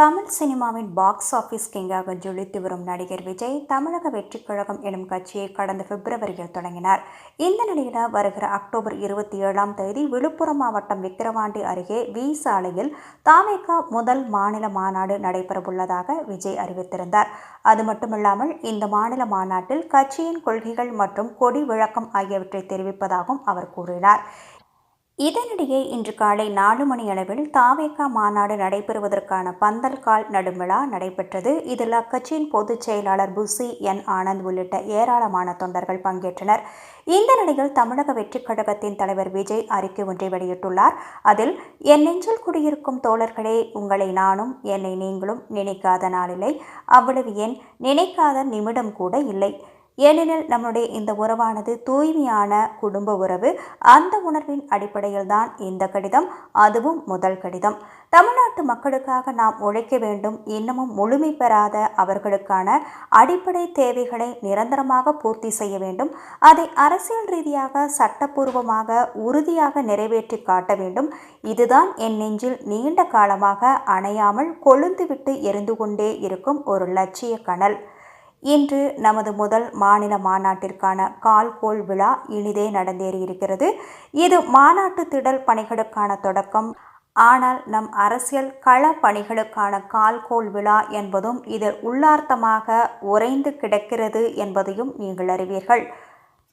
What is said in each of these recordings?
தமிழ் சினிமாவின் box office கிங்காக ஜொலித்து வரும் நடிகர் விஜய் தமிழக வெற்றிக் கழகம் எனும் கட்சியை கடந்த பிப்ரவரியில் தொடங்கினார். இந்த நிலையில் வருகிற அக்டோபர் இருபத்தி ஏழாம் தேதி விழுப்புரம் மாவட்டம் விக்கிரவாண்டி அருகே வி சாலையில் தாமேகா முதல் மாநில மாநாடு நடைபெறவுள்ளதாக விஜய் அறிவித்திருந்தார். அது மட்டுமில்லாமல் இந்த மாநில மாநாட்டில் கட்சியின் கொள்கைகள் மற்றும் கொடி விளக்கம் ஆகியவற்றை தெரிவிப்பதாகவும் அவர் கூறினார். இதனிடையே இன்று காலை நாலு மணி அளவில் தாவேக்கா மாநாடு நடைபெறுவதற்கான பந்தல் கால் நடும் விழா நடைபெற்றது. இதில் அக்கட்சியின் பொதுச் செயலாளர் புசி என் ஆனந்த் உள்ளிட்ட ஏராளமான தொண்டர்கள் பங்கேற்றனர். இந்த நிலையில் தமிழக வெற்றிக் கழகத்தின் தலைவர் விஜய் அறிக்கை ஒன்றை வெளியிட்டுள்ளார். அதில் என் நெஞ்சில் குடியிருக்கும் தோழர்களே உங்களை நானும் என்னை நீங்களும் நினைக்காத நாளில்லை. அவ்வளவு என் நினைக்காத நிமிடம் கூட இல்லை. ஏனெனில் நம்முடைய இந்த உறவானது தூய்மையான குடும்ப உறவு. அந்த உணர்வின் அடிப்படையில் தான் இந்த கடிதம் அதுவும் முதல் கடிதம். தமிழ்நாட்டு மக்களுக்காக நாம் உழைக்க வேண்டும் இன்னமும் முழுமை பெறாத அவர்களுக்கான அடிப்படை தேவைகளை நிரந்தரமாக பூர்த்தி செய்ய வேண்டும். அதை அரசியல் ரீதியாக சட்டப்பூர்வமாக உறுதியாக நிறைவேற்றி காட்ட வேண்டும். இதுதான் என் நெஞ்சில் நீண்ட காலமாக அணையாமல் கொழுந்துவிட்டு எரிந்து கொண்டே இருக்கும் ஒரு லட்சிய கனல். இன்று நமது முதல் மாநில மாநாட்டிற்கான கால்கோள் விழா இனிதே நடந்தேறியிருக்கிறது. இது மாநாட்டு திடல் பணிகளுக்கான தொடக்கம். ஆனால் நம் அரசியல் கள பணிகளுக்கான கால்கோள் விழா என்பதும் இதில் உள்ளார்த்தமாக உறைந்து கிடக்கிறது என்பதையும் நீங்கள் அறிவீர்கள்.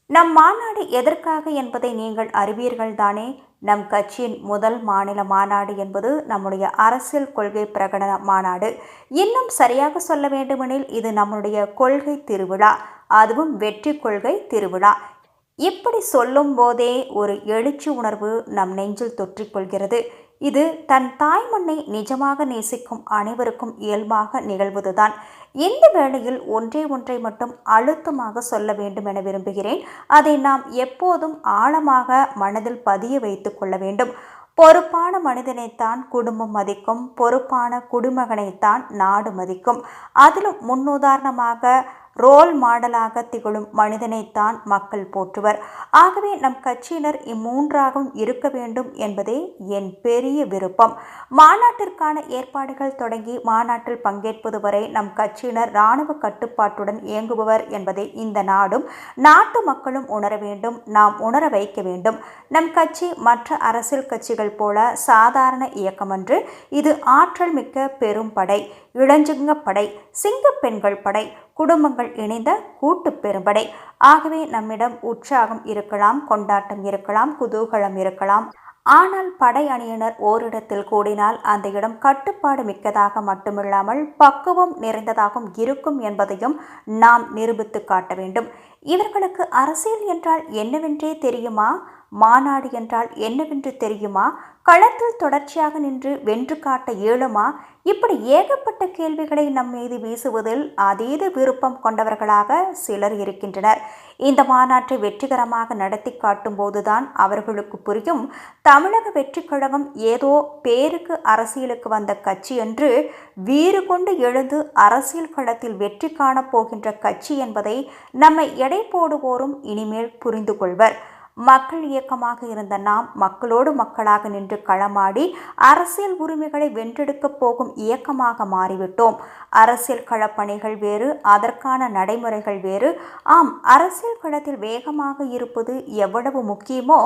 நம் மாநாடு எதற்காக என்பதை நீங்கள் அறிவீர்கள் தானே நம் கட்சியின் முதல் மாநில மாநாடு என்பது நம்முடைய அரசியல் கொள்கை பிரகடன மாநாடு. இன்னும் சரியாக சொல்ல வேண்டுமெனில் இது நம்முடைய கொள்கை திருவிழா அதுவும் வெற்றி கொள்கை திருவிழா. இப்படி சொல்லும் போதே ஒரு எழுச்சி உணர்வு நம் நெஞ்சில் தொற்றிக்கொள்கிறது. இது தன் தாய் மண்ணை நிஜமாக நேசிக்கும் அனைவருக்கும் இயல்பாக நிகழ்வதுதான். இந்த வேளையில் ஒன்றே ஒன்றை மட்டும் அழுத்தமாக சொல்ல வேண்டும் என விரும்புகிறேன். அதை நாம் எப்போதும் ஆழமாக மனதில் பதிய வைத்து கொள்ள வேண்டும். பொறுப்பான மனிதனைத்தான் குடும்பம் மதிக்கும் பொறுப்பான குடிமகனைத்தான் நாடு மதிக்கும். அதிலும் முன்னுதாரணமாக ரோல் மாடலாக திகழும் மனிதனைத்தான் மக்கள் போற்றுவர். ஆகவே நம் கட்சியினர் இம்மூன்றாகவும் இருக்க வேண்டும் என்பதே என் பெரிய விருப்பம். மாநாட்டிற்கான ஏற்பாடுகள் தொடங்கி மாநாட்டில் பங்கேற்பது வரை நம் கட்சியினர் இராணுவ கட்டுப்பாட்டுடன் இயங்குபவர் என்பதை இந்த நாடும். நாட்டு மக்களும் உணர வேண்டும் நாம் உணர வைக்க வேண்டும். நம் கட்சி மற்ற அரசியல் கட்சிகள் போல சாதாரண இயக்கமன்று இது ஆற்றல் மிக்க பெரும் படை இளஞ்சிங்க படை சிங்க பெண்கள் படை குடும்பங்கள் இணைந்த கூட்டு பெரும்படை. ஆகவே நம்மிடம் உற்சாகம் இருக்கலாம் கொண்டாட்டம் இருக்கலாம் குதூகலம் இருக்கலாம். ஆனால் படை அணியினர் ஓரிடத்தில் கூடினால் அந்த இடம் கட்டுப்பாடு மிக்கதாக மட்டுமில்லாமல் பக்குவம் நிறைந்ததாகவும் இருக்கும் என்பதையும் நாம் நிரூபித்து காட்ட வேண்டும். இவர்களுக்கு அரசியல் என்றால் என்னவென்றே தெரியுமா? மாநாடு என்றால் என்னவென்று தெரியுமா? களத்தில் தொடர்ச்சியாக நின்று வென்று காட்ட இயலுமா? இப்படி ஏகப்பட்ட கேள்விகளை நம் மீது வீசுவதில் அதீத விருப்பம் கொண்டவர்களாக சிலர் இருக்கின்றனர். இந்த மாநாட்டை வெற்றிகரமாக நடத்தி காட்டும் போதுதான் அவர்களுக்கு புரியும். தமிழக வெற்றி கழகம் ஏதோ பேருக்கு அரசியலுக்கு வந்த கட்சி என்று வீறு கொண்டு எழுந்து அரசியல் களத்தில் வெற்றி காணப் போகின்ற கட்சி என்பதை நம்மை எடை போடுவோரும் இனிமேல் புரிந்து கொள்வர் மக்கள் இயக்கமாக இருந்த நாம் மக்களோடு மக்களாக நின்று களமாடி அரசியல் உரிமைகளை வென்றெடுக்கப் போகும் இயக்கமாக மாறிவிட்டோம். அரசியல் களப்பணிகள் வேறு அதற்கான நடைமுறைகள் வேறு. ஆம் அரசியல் களத்தில் வேகமாக இருப்பது எவ்வளவு முக்கியமோ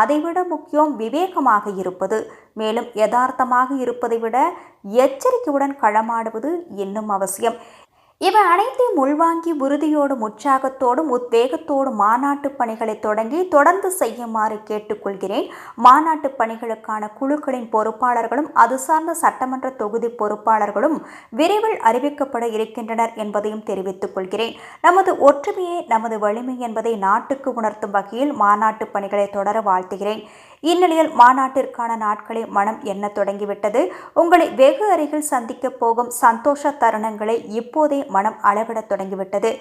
அதைவிட முக்கியம் விவேகமாக இருப்பது. மேலும் யதார்த்தமாக இருப்பதை விட எச்சரிக்கையுடன் களமாடுவது இன்னும் அவசியம். இவை அனைத்தையும் உள்வாங்கி உறுதியோடும் உற்சாகத்தோடும் உத்வேகத்தோடும் மாநாட்டு பணிகளை தொடங்கி தொடர்ந்து செய்யுமாறு கேட்டுக்கொள்கிறேன். மாநாட்டு பணிகளுக்கான குழுக்களின் பொறுப்பாளர்களும் அது சார்ந்த சட்டமன்ற தொகுதி பொறுப்பாளர்களும் விரைவில் அறிவிக்கப்பட இருக்கின்றனர் என்பதையும் தெரிவித்துக் கொள்கிறேன். நமது ஒற்றுமையே நமது வலிமை என்பதை நாட்டுக்கு உணர்த்தும் வகையில் மாநாட்டு பணிகளை தொடர வாழ்த்துகிறேன். இந்நிலையில் மாநாட்டிற்கான நாட்களை மனம் எண்ண தொடங்கிவிட்டது? உங்களை வெகு அருகில் சந்திக்கப் போகும் சந்தோஷ தருணங்களை இப்போதே மனம் அளவிடத் தொடங்கிவிட்டது.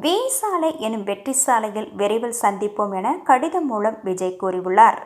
வி சாலை எனும் வெற்றி சாலையில் விரைவில் சந்திப்போம் என கடிதம் மூலம் விஜய் கூறியுள்ளார்.